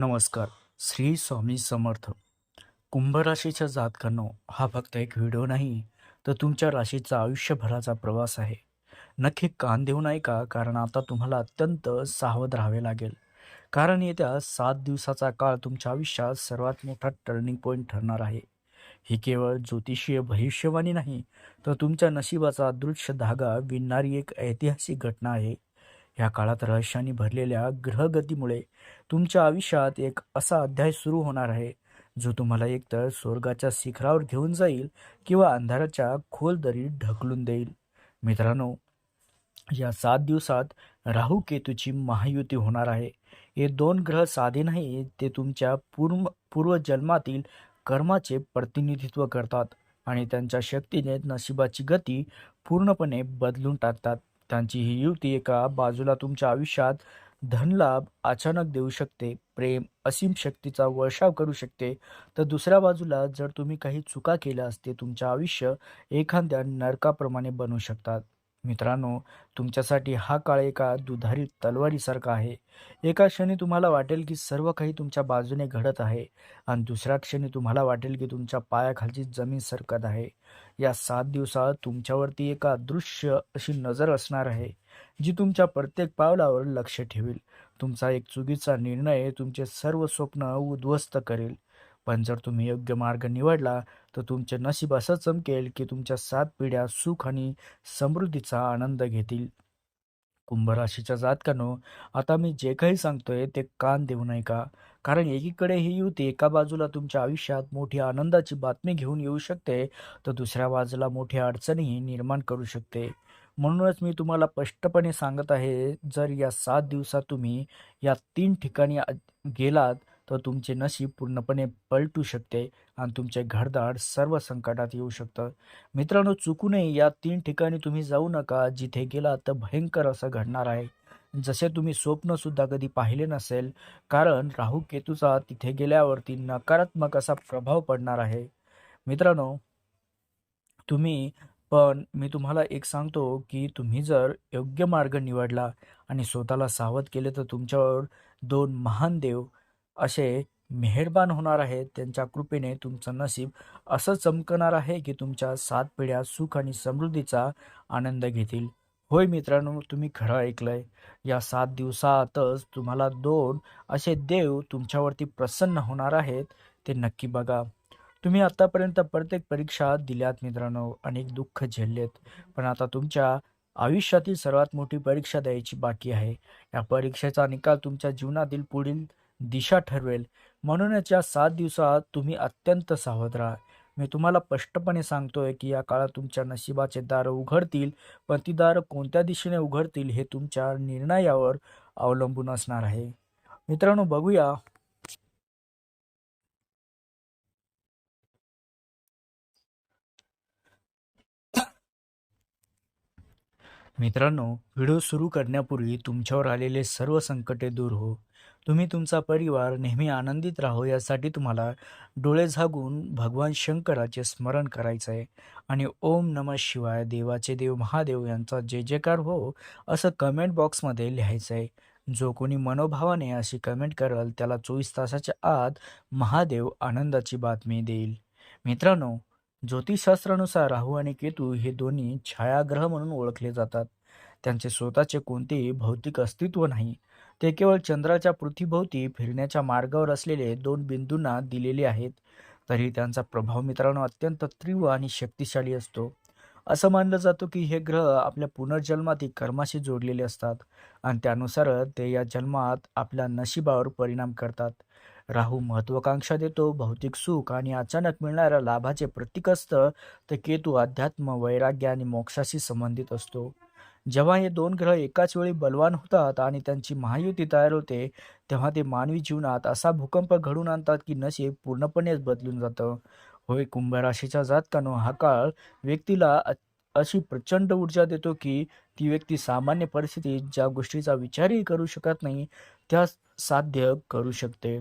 नमस्कार. श्री स्वामी समर्थ. कुंभराशीच्या जातकांनो हा फक्त एक व्हिडिओ नाही तर तुमच्या राशीचा आयुष्यभराचा प्रवास आहे. नक्की कान देऊ नये का? कारण आता तुम्हाला अत्यंत सावध राहावे लागेल. कारण येत्या सात दिवसाचा काळ तुमच्या आयुष्यात सर्वात मोठा टर्निंग पॉईंट ठरणार आहे. ही केवळ ज्योतिषीय भविष्यवाणी नाही तर तुमच्या नशिबाचा अदृश्य धागा विणणारी एक ऐतिहासिक घटना आहे. या काळात रहस्याने भरलेल्या ग्रहगतीमुळे तुमच्या आयुष्यात एक असा अध्याय सुरू होणार आहे जो तुम्हाला एकतर स्वर्गाच्या शिखरावर घेऊन जाईल किंवा अंधाराच्या खोल दरीत ढकलून देईल. मित्रांनो या सात दिवसात राहू केतूची महायुती होणार आहे. हे दोन ग्रह साधे नाही ते तुमच्या पूर्व पूर्वजन्मातील कर्माचे प्रतिनिधित्व करतात आणि त्यांच्या शक्तीने नशिबाची गती पूर्णपणे बदलून टाकतात. त्यांची ही युती एका बाजूला तुमच्या आयुष्यात धनलाभ अचानक देऊ शकते प्रेम असीम शक्तीचा वर्षाव करू शकते. तर दुसऱ्या बाजूला जर तुम्ही काही चुका केल्या असते तुमचे आयुष्य एखाद्या नरकाप्रमाणे बनू शकतात. मित्रांनो तुमच्यासाठी हा काळ एका दुधारी तलवारीसारखा आहे. एका क्षणी तुम्हाला वाटेल की सर्व काही तुमच्या बाजूने घडत आहे आणि दुसऱ्या क्षणी तुम्हाला वाटेल की तुमच्या पायाखालची जमीन सरकत आहे. या सात दिवसात तुमच्यावरती एक अदृश्य अशी नजर असणार आहे जी तुमच्या प्रत्येक पावलावर लक्ष ठेवेल. तुमचा एक चुकीचा निर्णय तुमचे सर्व स्वप्न उद्ध्वस्त करेल. पण जर तुम्ही योग्य मार्ग निवडला तर तुमचे नशीब असं चमकेल की तुमच्या सात पिढ्या सुख आणि समृद्धीचा आनंद घेतील. कुंभ राशीच्या जातकानो आता मी जे काही सांगतोय ते कान देऊ नये का कारण एकीकडे ही युती एका बाजूला तुमच्या आयुष्यात मोठी आनंदाची बातमी घेऊन येऊ शकते तर दुसऱ्या बाजूला मोठ्या अडचणीही निर्माण करू शकते. म्हणूनच मी तुम्हाला स्पष्टपणे सांगत आहे जर या सात दिवसात तुम्ही या तीन ठिकाणी गेलात तर तुमचे नशीब पूर्णपणे पलटू शकते आणि तुमचे घरदार सर्व संकटात येऊ शकतं. मित्रांनो चुकूनही या तीन ठिकाणी तुम्ही जाऊ नका जिथे गेलात तर भयंकर असं घडणार आहे. जसे तुम्ही स्वप्न सुद्धा कधी पाहिले नसेल कारण राहू केतूचा तिथे गेल्यावरती नकारात्मक असा प्रभाव पडणार आहे. मित्रांनो तुम्ही पण मी तुम्हाला एक सांगतो की तुम्ही जर योग्य मार्ग निवडला आणि स्वतःला सावध केले तर तुमच्यावर दोन महान देव असे मेहरबान होणार आहेत. त्यांच्या कृपेने तुमचं नशीब असं चमकणार आहे की तुमच्या सात पिढ्या सुख आणि समृद्धीचा आनंद घेतील. होय मित्रांनो तुम्ही खरं ऐकलंय. या सात दिवसातच तुम्हाला दोन असे देव तुमच्यावरती प्रसन्न होणार आहेत ते नक्की बघा. तुम्ही आतापर्यंत प्रत्येक परीक्षा दिल्यात मित्रांनो अनेक दुःख झेललेत. पण आता तुमच्या आयुष्यातील सर्वात मोठी परीक्षा द्यायची बाकी आहे. या परीक्षेचा निकाल तुमच्या जीवनातील पुढील दिशा ठरवेल. म्हणूनच या सात दिवसात तुम्ही अत्यंत सावध राहा. मी तुम्हाला स्पष्टपणे सांगतोय की या काळात तुमच्या नशिबाचे दार उघडतील पण ती दार कोणत्या दिशेने उघडतील हे तुमच्या निर्णयावर अवलंबून असणार आहे. मित्रांनो बघूया. मित्रांनो व्हिडिओ सुरू करण्यापूर्वी तुमच्यावर आलेले सर्व संकटे दूर हो. तुम्ही तुमचा परिवार नेहमी आनंदित राहो यासाठी तुम्हाला डोळे झागून भगवान शंकराचे स्मरण करायचं आहे आणि ओम नमः शिवाय देवाचे देव महादेव यांचा जय जयकार हो असं कमेंट बॉक्समध्ये लिहायचं आहे जो कोणी मनोभावाने अशी कमेंट करेल त्याला चोवीस तासाच्या आत महादेव आनंदाची बातमी देईल. मित्रांनो ज्योतिषशास्त्रानुसार राहू आणि केतू हे दोन्ही छायाग्रह म्हणून ओळखले जातात. त्यांचे स्वतःचे कोणतेही भौतिक अस्तित्व नाही. ते केवळ चंद्राच्या पृथ्वीभोवती फिरण्याच्या मार्गावर असलेले दोन बिंदूंना दिलेले आहेत. तरी त्यांचा प्रभाव मित्रांनो अत्यंत तीव्र आणि शक्तिशाली असतो. असं मानलं जातं की हे ग्रह आपल्या पुनर्जन्मातील कर्माशी जोडलेले असतात आणि त्यानुसार ते या जन्मात आपल्या नशिबावर परिणाम करतात. राहू महत्वाकांक्षा देतो भौतिक सुख आणि अचानक मिळणाऱ्या लाभाचे प्रतीक असतं तर केतू अध्यात्म वैराग्य आणि मोक्षाशी संबंधित असतो. जेव्हा हे दोन ग्रह एकाच वेळी बलवान होतात आणि त्यांची महायुती तयार होते तेव्हा ते मानवी जीवनात असा भूकंप घडून आणतात की नशीब पूर्णपणेच बदलून जातं. होय कुंभ राशीच्या जातकानो हा काळ व्यक्तीला अशी प्रचंड ऊर्जा देतो की ती व्यक्ती सामान्य परिस्थितीत ज्या गोष्टीचा विचारही करू शकत नाही त्या साध्य करू शकते.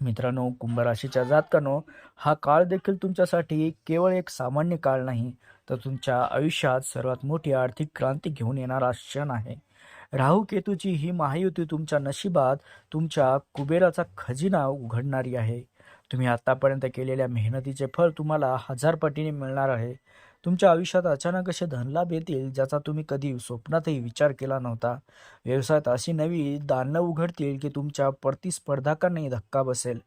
मित्रांनो कुंभराशीच्या जातकानो हा काळ देखील तुमच्यासाठी केवळ एक सामान्य काळ नाही तर तुमच्या आयुष्यात सर्वात मोठी आर्थिक क्रांती घेऊन येणारा क्षण आहे. राहू केतूची ही महायुती तुमच्या नशिबात तुमच्या कुबेराचा खजिना उघडणारी आहे. तुम्ही आतापर्यंत केलेल्या मेहनतीचे फळ तुम्हाला हजार पटीने मिळणार आहे. तुमच्या आयुष्यात अचानक असे धनलाभ येतील ज्याचा तुम्ही कधी स्वप्नातही विचार केला नव्हता. व्यवसायात अशी नवी दानं उघडतील की तुमच्या प्रतिस्पर्धकांनाही धक्का बसेल.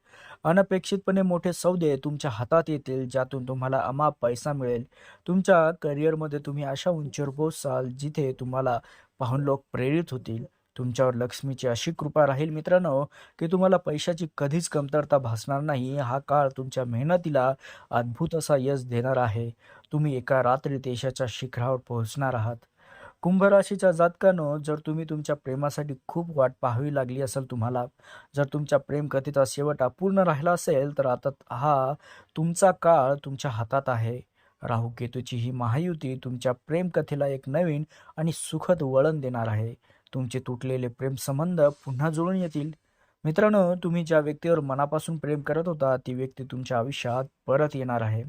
अनपेक्षितपणे मोठे सौदे तुमच्या हातात येतील ज्यातून तुम्हाला अमाप पैसा मिळेल. तुमच्या करिअरमध्ये तुम्ही अशा उंचीवर पोहोचाल जिथे तुम्हाला पाहून लोक प्रेरित होतील. तुमच्यावर लक्ष्मीची अशी कृपा राहील मित्रांनो की तुम्हाला पैशाची कधीच कमतरता भासणार नाही. हा काळ तुमच्या मेहनतीला अद्भुत असा यश देणार आहे. तुम्ही एका रात्रीत यशाच्या शिखरावर पोहोचणार आहात. कुंभ राशीच्या जर तुम्ही तुमच्या प्रेमासाठी खूप वाट पाहावी लागली असेल तुम्हाला जर तुमच्या प्रेमकथेचा शेवट अपूर्ण राहिला असेल तर आता हा तुमचा काळ तुमच्या हातात आहे. राहू केतूची ही महायुती तुमच्या प्रेमकथेला एक नवीन आणि सुखद वळण देणार आहे. तुमचे तुटलेले प्रेमसंबंध पुन्हा जुळून येतील. मित्रांनो तुम्ही ज्या व्यक्तीवर मनापासून प्रेम करत होता ती व्यक्ती तुमच्या आयुष्यात परत येणार आहे.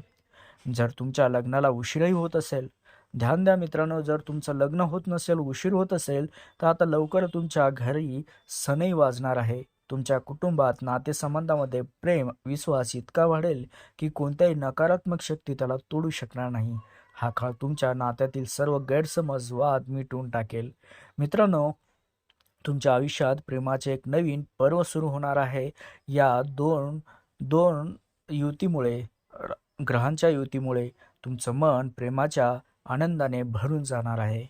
जर तुमच्या लग्नाला उशीरही होत असेल ध्यान द्या मित्रांनो जर तुमचं लग्न होत नसेल उशीर होत असेल तर आता लवकर तुमच्या घरी सणही वाजणार आहे. तुमच्या कुटुंबात नातेसंबंधामध्ये प्रेम विश्वास इतका वाढेल की कोणत्याही नकारात्मक शक्ती त्याला तोडू शकणार नाही. हा काळ तुमच्या नात्यातील सर्व गैरसमज वाद मिटवून टाकेल. मित्रांनो तुमच्या आयुष्यात प्रेमाचे एक नवीन पर्व सुरू होणार आहे. या दोन दोन युतीमुळे ग्रहांच्या युतीमुळे तुमचं मन प्रेमाच्या आनंदाने भरून जाणार आहे.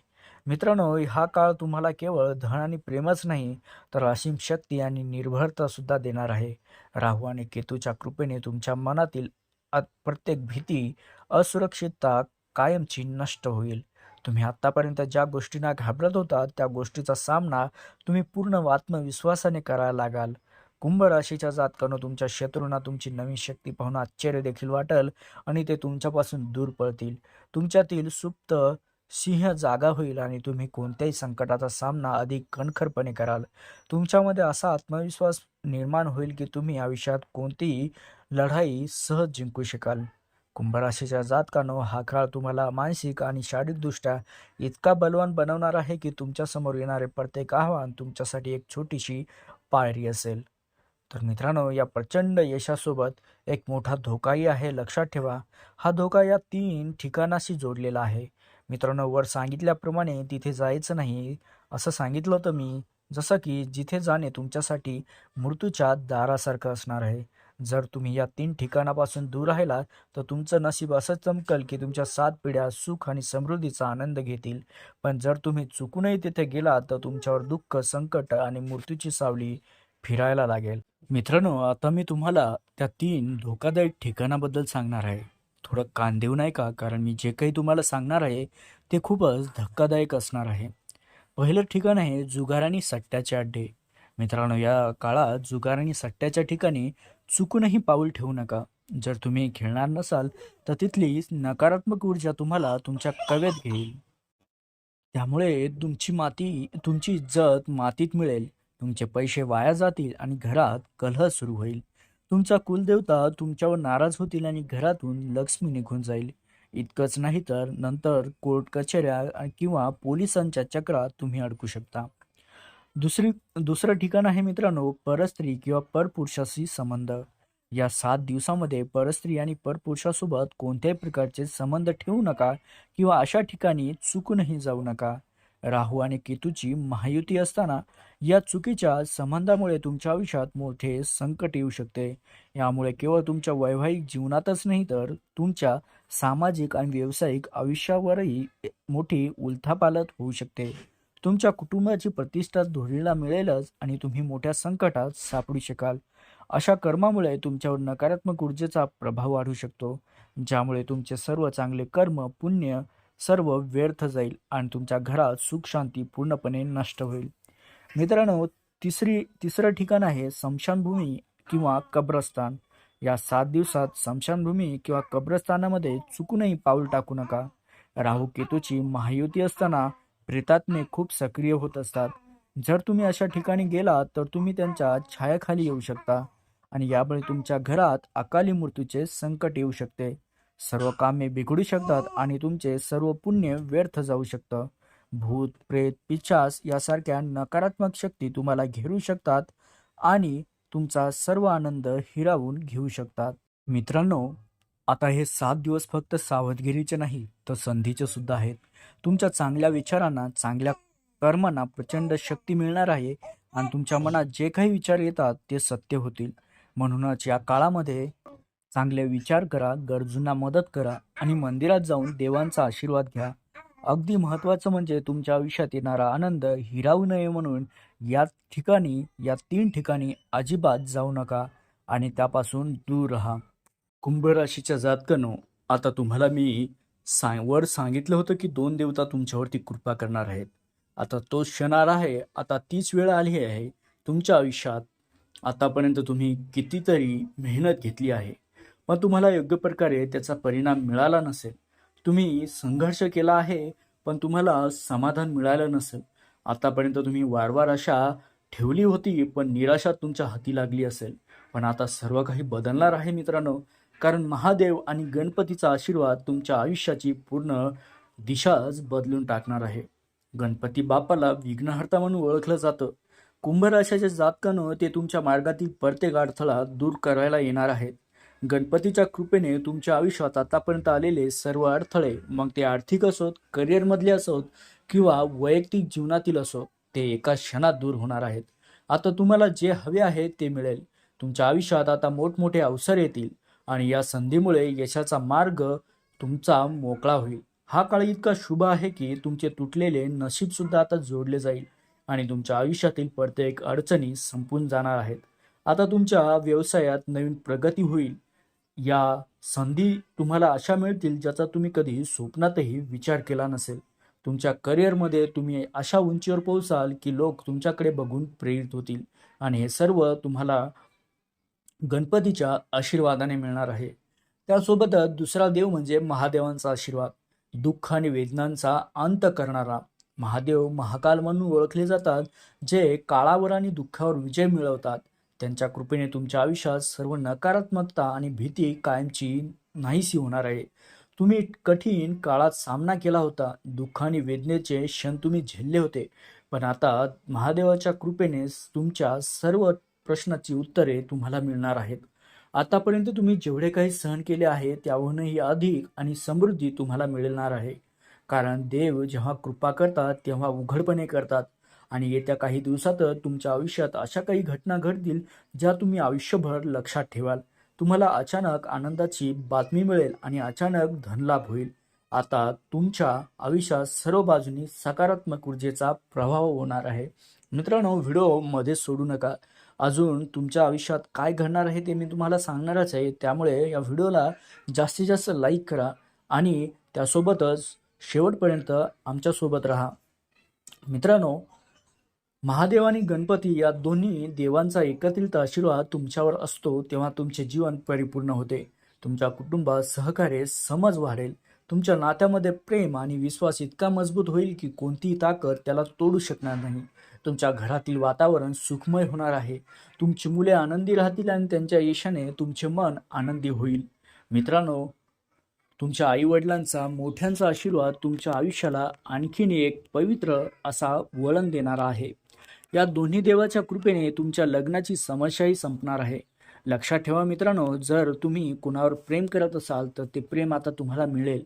मित्रांनो हा काळ तुम्हाला केवळ धन आणि प्रेमच नाही तर असीम शक्ती आणि निर्भरता सुद्धा देणार आहे. राहू आणि केतूच्या कृपेने तुमच्या मनातील प्रत्येक भीती असुरक्षितता कायमची नष्ट होईल. तुम्ही आतापर्यंत ज्या गोष्टींना घाबरत होता त्या गोष्टीचा सामना तुम्ही पूर्ण आत्मविश्वासाने करायला लागाल. कुंभ राशीच्या जातकानं तुमच्या शत्रूंना तुमची नवीन शक्ती पाहून आश्चर्य देखील वाटेल आणि ते तुमच्यापासून दूर पळतील. तुमच्यातील सुप्त सिंह जागा होईल आणि तुम्ही कोणत्याही संकटाचा सामना अधिक कणखरपणे कराल. तुमच्यामध्ये असा आत्मविश्वास निर्माण होईल की तुम्ही आयुष्यात कोणतीही लढाई सहज जिंकू शकाल. कुंभराशीच्या जातकानो हा काळ तुम्हाला मानसिक आणि शारीरिकदृष्ट्या इतका बलवान बनवणार आहे की तुमच्यासमोर येणारे प्रत्येक आव्हान तुमच्यासाठी एक छोटीशी पायरी असेल. तर मित्रांनो या प्रचंड यशासोबत एक मोठा धोकाही आहे लक्षात ठेवा. हा धोका या तीन ठिकाणाशी जोडलेला आहे. मित्रांनो वर सांगितल्याप्रमाणे तिथे जायचं नाही असं सांगितलं होतं मी. जसं की जिथे जाणे तुमच्यासाठी मृत्यूच्या दारासारखं असणार आहे. जर तुम्ही या तीन ठिकाणापासून दूर राहिला तर तुमचं नशीब असं चमकल की तुमच्या सात पिढ्या सुख आणि समृद्धीचा आनंद घेतील. पण जर तुम्ही चुकूनही तिथे गेलात तर तुमच्यावर दुःख संकट आणि मृत्यूची सावली फिरायला लागेल. मित्रांनो आता मी तुम्हाला त्या तीन धोकादायक ठिकाणाबद्दल सांगणार आहे. थोडं कान देऊ नाही का? कारण मी जे काही तुम्हाला सांगणार आहे ते खूपच धक्कादायक असणार आहे. पहिलं ठिकाण आहे जुगार आणि सट्ट्याचे अड्डे. मित्रांनो या काळात जुगार आणि सट्ट्याच्या ठिकाणी चुकूनही पाऊल ठेवू नका. जर तुम्ही खेळणार नसाल तर तिथली नकारात्मक ऊर्जा तुम्हाला तुमच्या कवेत घेईल. त्यामुळे तुमची माती तुमची इज्जत मातीत मिळेल. तुमचे पैसे वाया जातील आणि घरात कलह सुरू होईल. तुमचा कुलदेवता तुमच्यावर नाराज होतील आणि घरातून लक्ष्मी निघून जाईल. इतकंच नाही तर नंतर कोर्ट कचेऱ्या किंवा पोलिसांच्या चक्रात तुम्ही अडकू शकता. दुसरी दुसरं ठिकाण आहे मित्रांनो परस्त्री किंवा परपुरुषाशी संबंध. या सात दिवसामध्ये परस्त्री आणि परपुरुषासोबत कोणत्याही प्रकारचे संबंध ठेवू नका किंवा अशा ठिकाणी चुकूनही जाऊ नका. राहू आणि केतूची महायुती असताना या चुकीच्या संबंधामुळे तुमच्या आयुष्यात मोठे संकट येऊ शकते. यामुळे केवळ तुमच्या वैवाहिक जीवनातच नाही तर तुमच्या सामाजिक आणि व्यावसायिक आयुष्यावरही मोठी उलथापालत होऊ शकते. तुमच्या कुटुंबाची प्रतिष्ठा धुळीला मिळेलच आणि तुम्ही मोठ्या संकटात सापडू शकाल. अशा कर्मामुळे तुमच्यावर नकारात्मक ऊर्जेचा प्रभाव वाढू शकतो. ज्यामुळे तुमचे सर्व चांगले कर्म पुण्य सर्व व्यर्थ जाईल आणि तुमच्या घरात सुख शांती पूर्णपणे नष्ट होईल. मित्रांनो तिसरी तिसरं ठिकाण आहे स्मशानभूमी किंवा कब्रस्तान. या सात दिवसात स्मशानभूमी किंवा कब्रस्तानामध्ये चुकूनही पाऊल टाकू नका. राहू केतूची महायुती असताना प्रेतात्मे खूप सक्रिय होत असतात. जर तुम्ही अशा ठिकाणी गेलात तर तुम्ही त्यांच्या छायाखाली येऊ शकता आणि यामुळे तुमच्या घरात अकाली मृत्यूचे संकट येऊ शकते. सर्व कामे बिघडू शकतात आणि तुमचे सर्व पुण्य व्यर्थ जाऊ शकतं. भूत प्रेत पिछास यासारख्या नकारात्मक शक्ती तुम्हाला घेरू शकतात आणि तुमचा सर्व आनंद हिरावून घेऊ शकतात. मित्रांनो आता हे सात दिवस फक्त सावधगिरीचे नाही तर संधीचे सुद्धा आहेत. तुमच्या चांगल्या विचारांना चांगल्या कर्मांना प्रचंड शक्ती मिळणार आहे आणि तुमच्या मनात जे काही विचार येतात ते सत्य होतील. म्हणूनच या काळामध्ये चांगले विचार करा गरजूंना मदत करा आणि मंदिरात जाऊन देवांचा आशीर्वाद घ्या. अगदी महत्त्वाचं म्हणजे तुमच्या आयुष्यात येणारा आनंद हिरावू नये म्हणून या ठिकाणी या तीन ठिकाणी अजिबात जाऊ नका आणि त्यापासून दूर राहा. कुंभ राशीच्या जातकानो आता तुम्हाला मी सा वर सांगितलं होतं की दोन देवता तुमच्यावरती कृपा करणार आहेत. आता तो क्षणार आहे आता तीच वेळ आली आहे तुमच्या आयुष्यात. आतापर्यंत तुम्ही कितीतरी मेहनत घेतली आहे. मग तुम्हाला योग्य प्रकारे त्याचा परिणाम मिळाला नसेल. तुम्ही संघर्ष केला आहे पण तुम्हाला समाधान मिळालं नसेल. आतापर्यंत तुम्ही वारंवार आशा ठेवली होती पण निराशा तुमच्या हाती लागली असेल. पण आता सर्व काही बदलणार आहे मित्रांनो. कारण महादेव आणि गणपतीचा आशीर्वाद तुमच्या आयुष्याची पूर्ण दिशाच बदलून टाकणार आहे. गणपती बाप्पाला विघ्नहर्ता म्हणून ओळखलं जातं. कुंभराशाच्या जातकानं ते तुमच्या मार्गातील प्रत्येक अडथळा दूर करायला येणार आहेत. गणपतीच्या कृपेने तुमच्या आयुष्यात आतापर्यंत आलेले सर्व अडथळे मग ते आर्थिक असोत करिअरमधले असोत किंवा वैयक्तिक जीवनातील असोत ते एका क्षणात दूर होणार आहेत. आता तुम्हाला जे हवे आहे ते मिळेल. तुमच्या आयुष्यात आता मोठमोठे अवसर येतील आणि या संधीमुळे यशाचा मार्ग तुमचा मोकळा होईल. हा काळ इतका शुभ आहे की तुमचे तुटलेले नशीब सुद्धा आता जोडले जाईल आणि तुमच्या आयुष्यातील प्रत्येक अडचणी संपून जाणार आहेत. आता तुमच्या व्यवसायात नवीन प्रगती होईल. या संधी तुम्हाला अशा मिळतील ज्याचा तुम्ही कधी स्वप्नातही विचार केला नसेल. तुमच्या करिअरमध्ये तुम्ही अशा उंचीवर पोहोचाल की लोक तुमच्याकडे बघून प्रेरित होतील. आणि हे सर्व तुम्हाला गणपतीच्या आशीर्वादाने मिळणार आहे. त्यासोबतच दुसरा देव म्हणजे महादेवांचा आशीर्वाद. दुःख आणि वेदनांचा अंत करणारा महादेव महाकाल म्हणून ओळखले जातात जे काळावर आणि दुःखावर विजय मिळवतात. त्यांच्या कृपेने तुमच्या आयुष्यात सर्व नकारात्मकता आणि भीती कायमची नाहीशी होणार आहे. तुम्ही कठीण काळात सामना केला होता. दुःख आणि वेदनेचे क्षण तुम्ही झेलले होते. पण आता महादेवाच्या कृपेने तुमच्या सर्व प्रश्नाची उत्तरे तुम्हाला मिळणार आहेत. आतापर्यंत तुम्ही जेवढे काही सहन केले आहे त्याहूनही अधिक आणि समृद्धी तुम्हाला मिळणार आहे. कारण देव जेव्हा कृपा करतात तेव्हा उघडपणे करतात. आणि येत्या काही दिवसातच तुमच्या आयुष्यात अशा काही घटना घडतील ज्या तुम्ही आयुष्यभर लक्षात ठेवाल. तुम्हाला अचानक आनंदाची बातमी मिळेल आणि अचानक धनलाभ होईल. आता तुमच्या आयुष्यात सर्व बाजूनी सकारात्मक ऊर्जेचा प्रभाव होणार आहे. मित्रांनो व्हिडिओमध्ये सोडू नका. अजून तुमच्या आयुष्यात काय घडणार आहे ते मी तुम्हाला सांगणारच आहे. त्यामुळे या व्हिडिओला जास्तीत जास्त लाईक करा आणि त्यासोबतच शेवटपर्यंत आमच्यासोबत राहा. मित्रांनो महादेव आणि गणपती या दोन्ही देवांचा एकत्रित आशीर्वाद तुमच्यावर असतो तेव्हा तुमचे जीवन परिपूर्ण होते. तुमच्या कुटुंबात सहकार्य समज वाढेल. तुमच्या नात्यामध्ये प्रेम आणि विश्वास इतका मजबूत होईल की कोणतीही ताकद त्याला तोडू शकणार नाही. तुमच्या घरातील वातावरण सुखमय होणार आहे. तुमची मुले आनंदी राहतील आणि त्यांच्या यशाने तुमचे मन आनंदी होईल. मित्रांनो तुमच्या आईवडिलांचा मोठ्यांचा आशीर्वाद तुमच्या आयुष्याला आणखीन एक पवित्र असा वळण देणारा आहे. या दोन्ही देवाच्या कृपेने तुमच्या लग्नाची समस्याही संपणार आहे. लक्षात ठेवा मित्रांनो जर तुम्ही कुणावर प्रेम करत असाल तर ते प्रेम आता तुम्हाला मिळेल.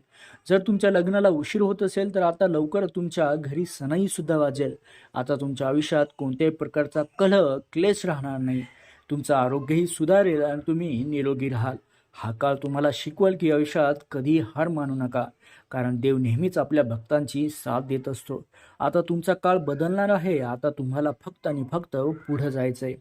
जर तुमच्या लग्नाला उशीर होत असेल तर आता लवकर तुमच्या घरी सणही सुद्धा वाजेल. आता तुमच्या आयुष्यात कोणत्याही प्रकारचा कलह क्लेश राहणार नाही. तुमचं आरोग्यही सुधारेल आणि तुम्ही निरोगी राहाल. हा काळ तुम्हाला शिकवल की आयुष्यात कधी हार मानू नका. कारण देव नेहमीच आपल्या भक्तांची साथ देत असतो. आता तुमचा काळ बदलणार आहे. आता तुम्हाला फक्त आणि फक्त पुढं जायचं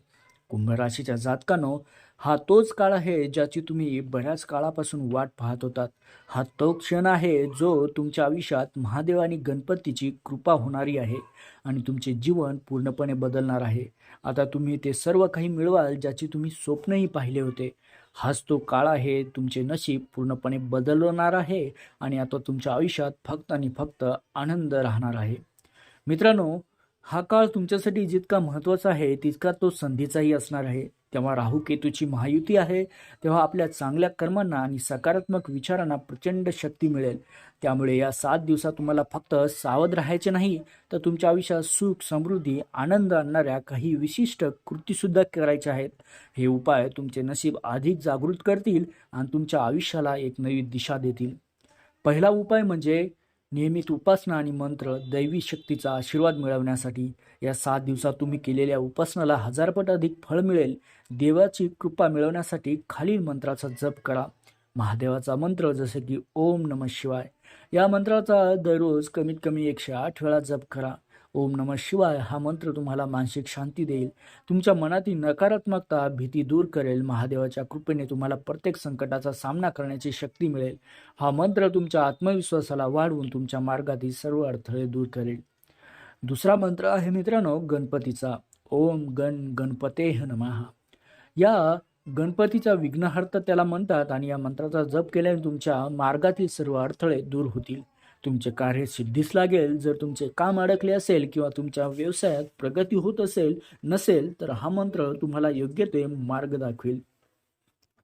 कुंभ राशीच्या जातकानो हा तोच काळ आहे ज्याची तुम्ही बऱ्याच काळापासून वाट पाहत होतात. हा तो क्षण आहे जो तुमच्या आयुष्यात महादेव आणि गणपतीची कृपा होणारी आहे आणि तुमचे जीवन पूर्णपणे बदलणार आहे. आता तुम्ही ते सर्व काही मिळवाल ज्याची तुम्ही स्वप्नही पाहिले होते. हाच तो काळ आहे तुमचे नशीब पूर्णपणे बदलवणार आहे आणि आता तुमच्या आयुष्यात फक्त आणि फक्त आनंद राहणार आहे. मित्रांनो हा काळ तुमच्यासाठी जितका महत्त्वाचा आहे तितका तो संधीचाही असणार आहे. तेव्हा राहू केतूची महायुती आहे तेव्हा आपल्या चांगल्या कर्मांना आणि सकारात्मक विचारांना प्रचंड शक्ती मिळेल. त्यामुळे या सात दिवसात तुम्हाला फक्त सावध राहायचे नाही तर तुमच्या आयुष्यात सुख समृद्धी आनंद आणणाऱ्या काही विशिष्ट कृतीसुद्धा करायच्या आहेत. हे उपाय तुमचे नशीब अधिक जागृत करतील आणि तुमच्या आयुष्याला एक नवी दिशा देतील. पहिला उपाय म्हणजे नियमित उपासना आणि मंत्र दैवी शक्तीचा आशीर्वाद मिळवण्यासाठी या सात दिवसात तुम्ही केलेल्या उपासनाला हजारपट अधिक फळ मिळेल. देवाची कृपा मिळवण्यासाठी खालील मंत्राचा जप करा. महादेवाचा मंत्र जसे की ओम नम शिवाय. या मंत्राचा दररोज कमीत कमी एकशे आठ वेळा जप करा. ओम नम शिवाय हा मंत्र तुम्हाला मानसिक शांती देईल. तुमच्या मनातील नकारात्मकता भीती दूर करेल. महादेवाच्या कृपेने तुम्हाला प्रत्येक संकटाचा सामना करण्याची शक्ती मिळेल. हा मंत्र तुमच्या आत्मविश्वासाला वाढवून तुमच्या मार्गातील सर्व अडथळे दूर करेल. दुसरा मंत्र आहे मित्रांनो गणपतीचा. ओम गण गणपते नमः. या गणपतीचा विघ्नहर्ता त्याला म्हणतात आणि या मंत्राचा जप केल्याने तुमच्या मार्गातील सर्व अडथळे दूर होतील. तुमचे कार्य सिद्धीस लागेल. जर तुमचे काम अडकले असेल किंवा तुमच्या व्यवसायात प्रगती होत असेल नसेल तर हा मंत्र तुम्हाला योग्य ते मार्ग दाखवेल.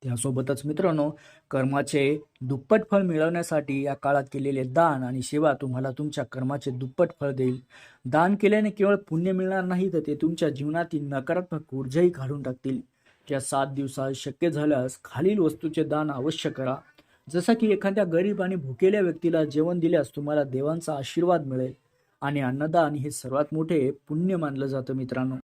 त्यासोबतच मित्रांनो कर्माचे दुप्पट फळ मिळवण्यासाठी या काळात केलेले दान आणि सेवा तुम्हाला तुमच्या कर्माचे दुप्पट फळ देईल. दान केल्याने केवळ पुण्य मिळणार नाही तर ते तुमच्या जीवनातील नकारात्मक ऊर्जाही काढून टाकतील. त्या सात दिवसात शक्य झाल्यास खालील वस्तूचे दान अवश्य करा. जसं की एखाद्या गरीब आणि भुकेल्या व्यक्तीला जेवण दिल्यास तुम्हाला देवांचा आशीर्वाद मिळेल आणि अन्नदान हे सर्वात मोठे पुण्य मानलं जातं मित्रांनो.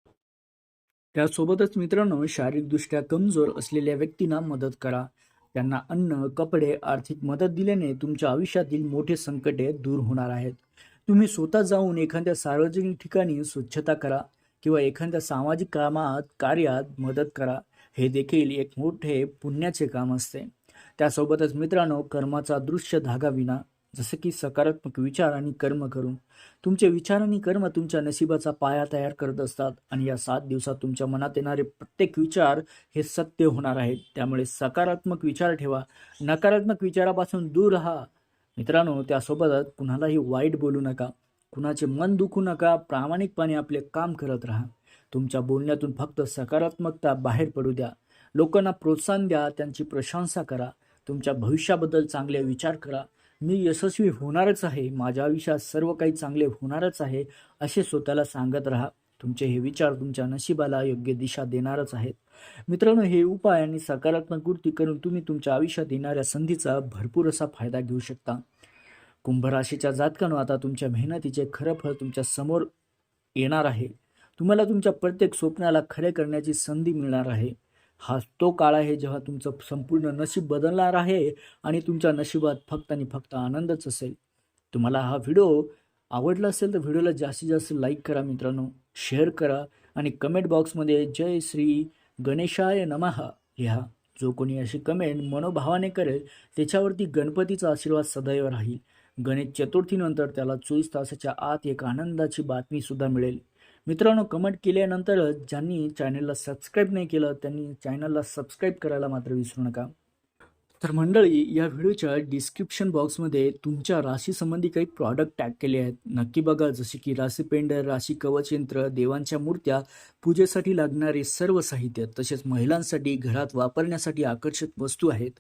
त्यासोबतच मित्रांनो शारीरिकदृष्ट्या कमजोर असलेल्या व्यक्तींना मदत करा. त्यांना अन्न कपडे आर्थिक मदत दिल्याने तुमच्या आयुष्यातील मोठे संकटे दूर होणार आहेत. तुम्ही स्वतः जाऊन एखाद्या सार्वजनिक ठिकाणी स्वच्छता करा किंवा एखाद्या सामाजिक कामात कार्यात मदत करा. हे देखील एक मोठे पुण्याचे काम असते. त्यासोबतच मित्रांनो कर्माचा दृश्य धागाविना जसं की सकारात्मक विचार आणि कर्म करून. तुमचे विचार आणि कर्म तुमच्या नशिबाचा पाया तयार करत असतात आणि या सात दिवसात तुमच्या मनात येणारे प्रत्येक विचार हे सत्य होणार आहेत. त्यामुळे सकारात्मक विचार ठेवा. नकारात्मक विचारापासून दूर राहा. मित्रांनो त्यासोबतच कुणालाही वाईट बोलू नका. कुणाचे मन दुखू नका. प्रामाणिकपणे आपले काम करत राहा. तुमच्या बोलण्यातून फक्त सकारात्मकता बाहेर पडू द्या. लोकांना प्रोत्साहन द्या. त्यांची प्रशंसा करा. तुमच्या भविष्याबद्दल चांगले विचार करा. मी यशस्वी होणारच आहे. माझ्या आयुष्यात सर्व काही चांगले होणारच आहे असे स्वतःला सांगत राहा. तुमचे हे विचार तुमच्या नशिबाला योग्य दिशा देणारच आहेत. मित्रांनो हे उपाय आणि सकारात्मक कृती करून तुम्ही तुमच्या आयुष्यात येणाऱ्या संधीचा भरपूर असा फायदा घेऊ शकता. कुंभ राशीच्या जातकानं आता तुमच्या मेहनतीचे खरं फळ तुमच्यासमोर येणार आहे. तुम्हाला तुमच्या प्रत्येक स्वप्नाला खरे करण्याची संधी मिळणार आहे. हा तो काळ आहे जेव्हा तुमचं संपूर्ण नशीब बदलणार आहे आणि तुमच्या नशिबात फक्त आणि फक्त आनंदच असेल. तुम्हाला हा व्हिडिओ आवडला असेल तर व्हिडिओला जास्तीत जास्त लाईक करा मित्रांनो शेअर करा आणि कमेंट बॉक्समध्ये जय श्री गणेशाय नमहा लिहा. जो कोणी अशी कमेंट मनोभावाने करेल त्याच्यावरती गणपतीचा आशीर्वाद सदैव राहील. गणेश चतुर्थीनंतर त्याला चोवीस तासाच्या आत एक आनंदाची बातमीसुद्धा मिळेल. मित्रांनो कमेंट केल्यानंतर ज्यांनी चॅनलला सबस्क्राईब नाही केलं त्यांनी चॅनलला सबस्क्राईब करायला मात्र विसरू नका. तर मंडळी या व्हिडिओच्या डिस्क्रिप्शन बॉक्समध्ये तुमच्या राशीसंबंधी काही प्रॉडक्ट टॅग केले आहेत. नक्की बघा जसे की राशी पेंडर राशी कवचयंत्र देवांच्या मूर्त्या पूजेसाठी लागणारे सर्व साहित्य तसेच महिलांसाठी घरात वापरण्यासाठी आकर्षक वस्तू आहेत.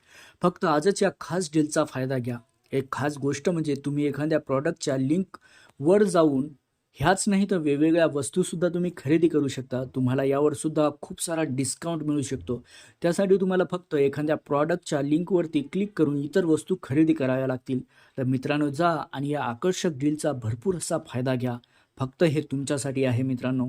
फक्त आजच या खास डीलचा फायदा घ्या. एक खास गोष्ट म्हणजे तुम्ही एखाद्या प्रॉडक्टच्या लिंकवर जाऊन ह्याच नाही तर वेगवेगळ्या वस्तूसुद्धा तुम्ही खरेदी करू शकता. तुम्हाला यावर सुद्धा खूप सारा डिस्काउंट मिळू शकतो. त्यासाठी तुम्हाला फक्त एखाद्या प्रॉडक्टच्या लिंकवरती क्लिक करून इतर वस्तू खरेदी कराव्या लागतील. तर मित्रांनो जा आणि या आकर्षक डीलचा भरपूर असा फायदा घ्या. फक्त हे तुमच्यासाठी आहे मित्रांनो.